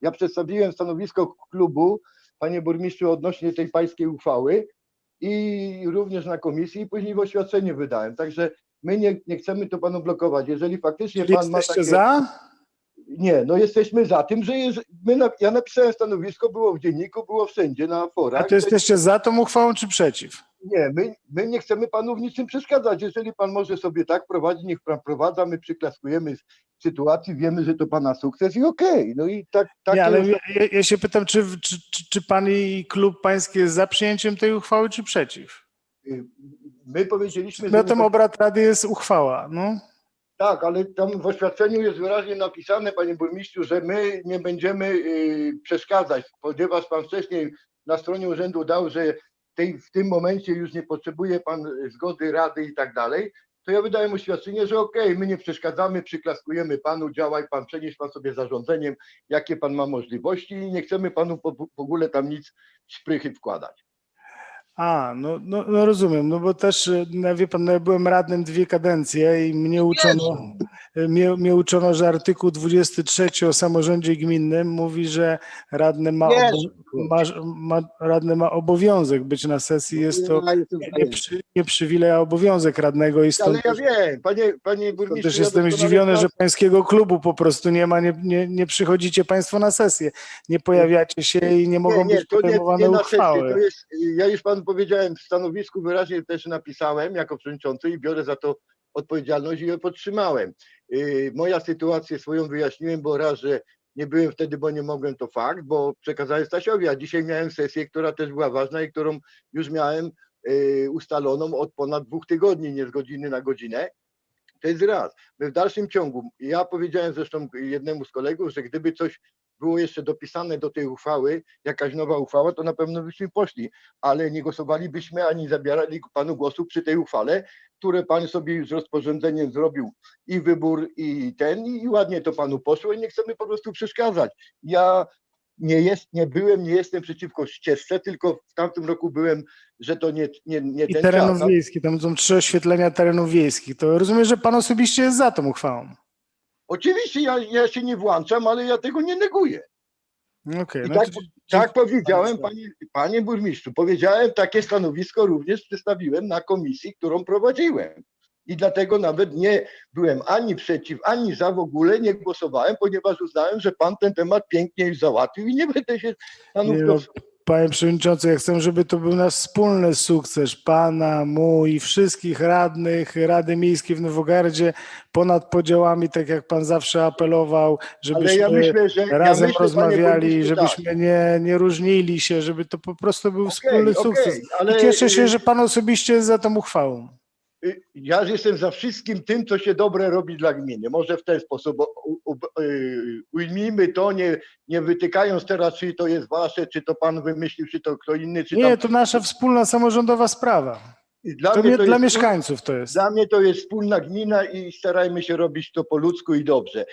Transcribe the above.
Ja przedstawiłem stanowisko klubu, panie burmistrzu, odnośnie tej pańskiej uchwały i również na komisji i później w oświadczeniu wydałem. Także my nie, nie chcemy to panu blokować. Jeżeli faktycznie Czyli pan ma jesteście takie... za? Nie, no jesteśmy za tym, że jeż- my na, ja napisałem stanowisko, było w dzienniku, było wszędzie na A forach. to jesteście za tą uchwałą czy przeciw? Nie, my, my nie chcemy panu w niczym przeszkadzać. Jeżeli pan może sobie tak prowadzić, niech pan prowadza, my przyklaskujemy sytuacji, wiemy, że to pana sukces i okej. No i tak, tak Nie, ale ja, ja się pytam, czy, czy, czy, czy pan i klub pański jest za przyjęciem tej uchwały, czy przeciw? my powiedzieliśmy, że Przedmiotem my, obrad rady jest uchwała. No. tak, ale tam w oświadczeniu jest wyraźnie napisane, panie burmistrzu, że my nie będziemy y, przeszkadzać, ponieważ pan wcześniej na stronie urzędu dał, że tej, w tym momencie już nie potrzebuje pan y, zgody rady i tak dalej, to ja wydałem oświadczenie, że okej, my nie przeszkadzamy, przyklaskujemy panu, działaj pan, przenieś pan sobie zarządzeniem, jakie pan ma możliwości i nie chcemy panu w ogóle tam nic szprychy wkładać. A, no, no, no rozumiem, no bo też, e, no wie pan, no ja byłem radnym dwie kadencje i mnie uczono, e, mnie, mnie uczono, że artykuł 23 o samorządzie gminnym mówi, że radny ma, ma, ma, radny ma obowiązek być na sesji, jest to Ja nie, przy, nie przywilej, a obowiązek radnego i stąd, Ale ja wiem, panie, panie burmistrzu. też ja jestem doskonale zdziwiony, że pańskiego klubu po prostu nie ma, nie, nie, nie przychodzicie państwo na sesję, nie pojawiacie się i nie mogą być to nie, podejmowane nie sesję, uchwały. to jest, ja już panu powiedziałem w stanowisku wyraźnie też napisałem jako przewodniczący i biorę za to odpowiedzialność i ją podtrzymałem. Yy, Moja sytuację swoją wyjaśniłem, bo raz, że nie byłem wtedy, bo nie mogłem, to fakt, bo przekazałem Stasiowi, a dzisiaj miałem sesję, która też była ważna i którą już miałem yy, ustaloną od ponad dwóch tygodni, nie z godziny na godzinę. To jest raz. My w dalszym ciągu, ja powiedziałem zresztą jednemu z kolegów, że gdyby coś było jeszcze dopisane do tej uchwały, jakaś nowa uchwała, to na pewno byśmy poszli, ale nie głosowalibyśmy ani zabierali panu głosu przy tej uchwale, które pan sobie już rozporządzeniem zrobił i wybór i ten i ładnie to panu poszło i nie chcemy po prostu przeszkadzać. Ja nie, jest, nie byłem, nie jestem przeciwko ścieżce, tylko w tamtym roku byłem, że to nie, nie, nie I ten terenów czas. wiejskich, tam są trzy oświetlenia terenów wiejskich. To rozumiem, że pan osobiście jest za tą uchwałą. Oczywiście ja, ja się nie włączam, ale ja tego nie neguję. I no tak, to- tak powiedziałem, panie, panie burmistrzu, powiedziałem, takie stanowisko również przedstawiłem na komisji, którą prowadziłem. I dlatego nawet nie byłem ani przeciw, ani za w ogóle nie głosowałem, ponieważ uznałem, że pan ten temat pięknie już załatwił i nie będę się panu Nie, no, Panie Przewodniczący, ja chcę, żeby to był nasz wspólny sukces Pana, mój i wszystkich radnych Rady Miejskiej w Nowogardzie ponad podziałami, tak jak Pan zawsze apelował, żebyśmy ja myślę, że ja razem myślę, panie rozmawiali, burmistrzu, tak. żebyśmy nie, nie różnili się, żeby to po prostu był Okej, wspólny okej, sukces. I cieszę się, że Pan osobiście jest za tą uchwałą. Y, Ja jestem za wszystkim tym, co się dobre robi dla gminy. Może w ten sposób y, ujmijmy to, nie, nie wytykając teraz, czy to jest wasze, czy to pan wymyślił, czy to kto inny, czy Nie, tam. to nasza wspólna samorządowa sprawa. Dla, To mnie nie, to dla jest, mieszkańców to jest. dla mnie to jest wspólna gmina i starajmy się robić to po ludzku i dobrze.